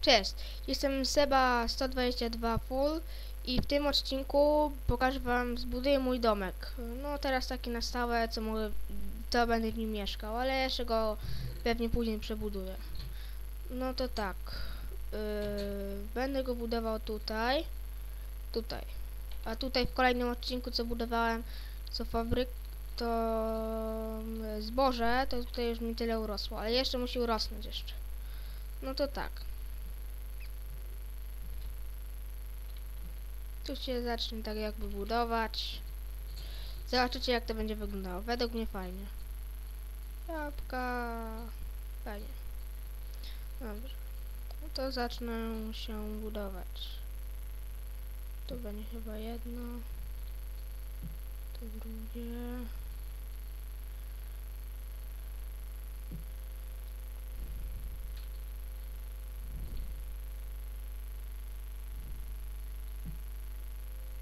Cześć, jestem Seba122 Full i w tym odcinku pokażę wam, zbuduję mój domek. No teraz taki na stałe, co mogę, to będę w nim mieszkał, ale jeszcze go pewnie później przebuduję. No to tak, yy, będę go budował tutaj, tutaj. A tutaj w kolejnym odcinku, co budowałem, co fabryk, to mm, zboże, to tutaj już mi tyle urosło, ale jeszcze musi urosnąć jeszcze. No to tak. Tu się zacznie tak jakby budować. Zobaczycie jak to będzie wyglądało. Według mnie fajnie. Jabłka. Fajnie. Dobrze. No to zacznę się budować. Tu będzie chyba jedno. To drugie.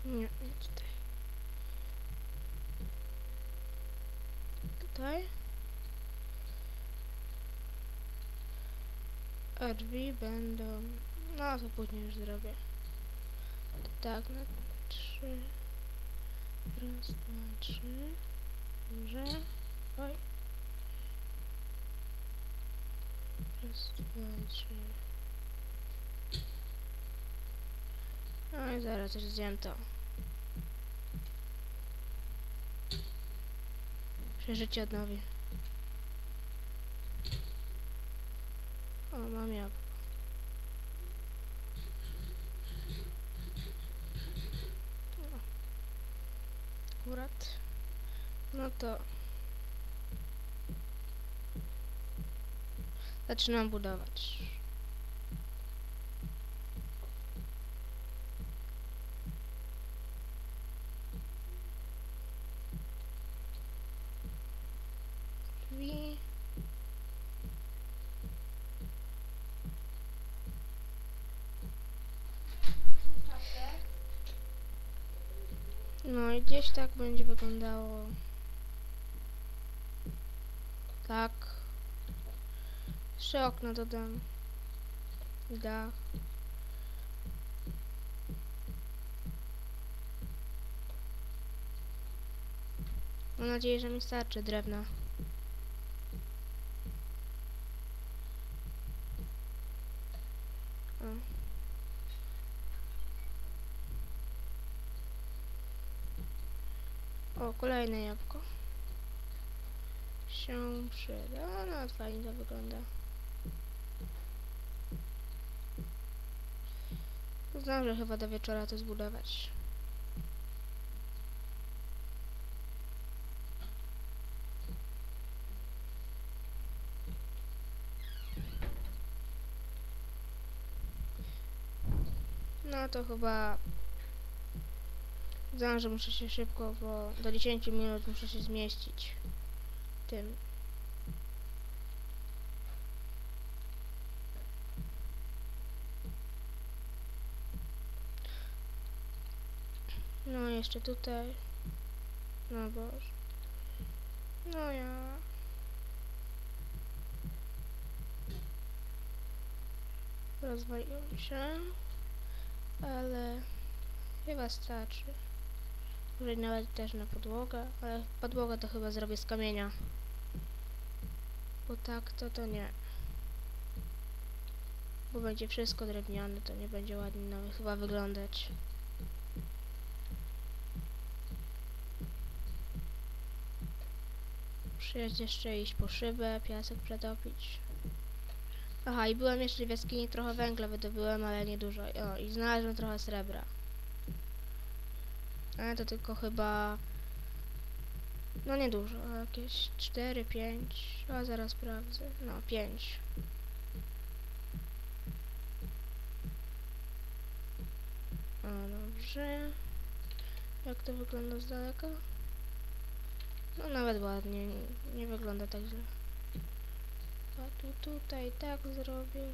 Nie, nie tutaj. Tutaj. A drzwi będą... No, to później już zrobię. Tak, na trzy. Raz, dwa, trzy. Dobrze. Oj. Raz, dwa, trzy. No i zaraz już zjem to. Przeżycie odnowi. O, mam jabłko. Akurat. No to... Zaczynam budować. drzwi. No i gdzieś tak będzie wyglądało. Tak. Trzy okna dodam. Dach. Mam nadzieję, że mi starczy drewna. O. O, kolejne jabłko. Się przyda. No, fajnie to wygląda. Znam, że chyba do wieczora to zbudować. No to chyba znam, że muszę się szybko, bo do 10 minut muszę się zmieścić tym. No jeszcze tutaj. No boże. No ja. Rozwaliło mi się ale chyba starczy. Może nawet też na podłogę, ale podłogę to chyba zrobię z kamienia. Bo tak to to nie. Bo będzie wszystko drewniane, to nie będzie ładnie nawet chyba wyglądać. Muszę jeszcze iść po szybę, piasek przetopić. Aha, i byłem jeszcze w jaskini, trochę węgla wydobyłem, ale niedużo. O, i znalazłem trochę srebra. Ale to tylko chyba... No niedużo, jakieś 4, 5, a zaraz sprawdzę. No, 5. O, dobrze. Jak to wygląda z daleka? No nawet ładnie, nie, nie wygląda tak źle. A tu tutaj tak zrobię.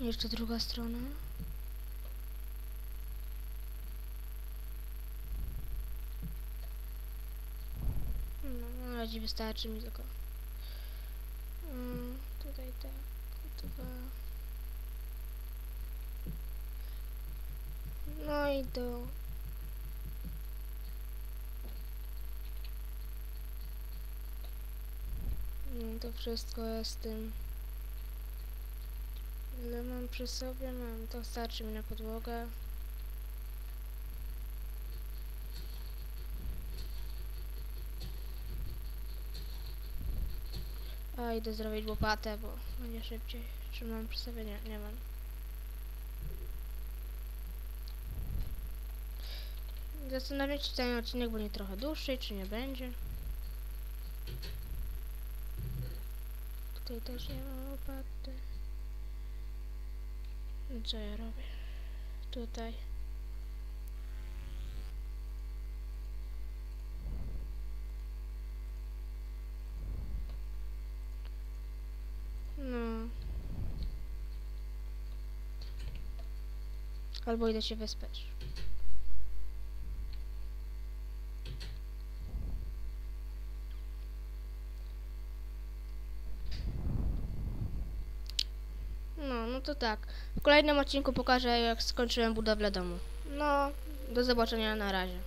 Jeszcze druga strona. bardziej wystarczy mi tylko. Mm, tutaj tak, dwa. No i do... Mm, To wszystko jest tym. Ile mam przy sobie? Mam, to starczy mi na podłogę. A idę zrobić łopatę, bo będzie szybciej. Czy mam przy sobie? Nie, nie mam. Zastanawiam się, czy ten odcinek będzie trochę dłuższy, czy nie będzie. Tutaj też nie ma łopaty. Co ja robię? Tutaj. No. Albo idę się wyspać. No, no to tak. W kolejnym odcinku pokażę jak skończyłem budowlę domu. No, do zobaczenia na razie.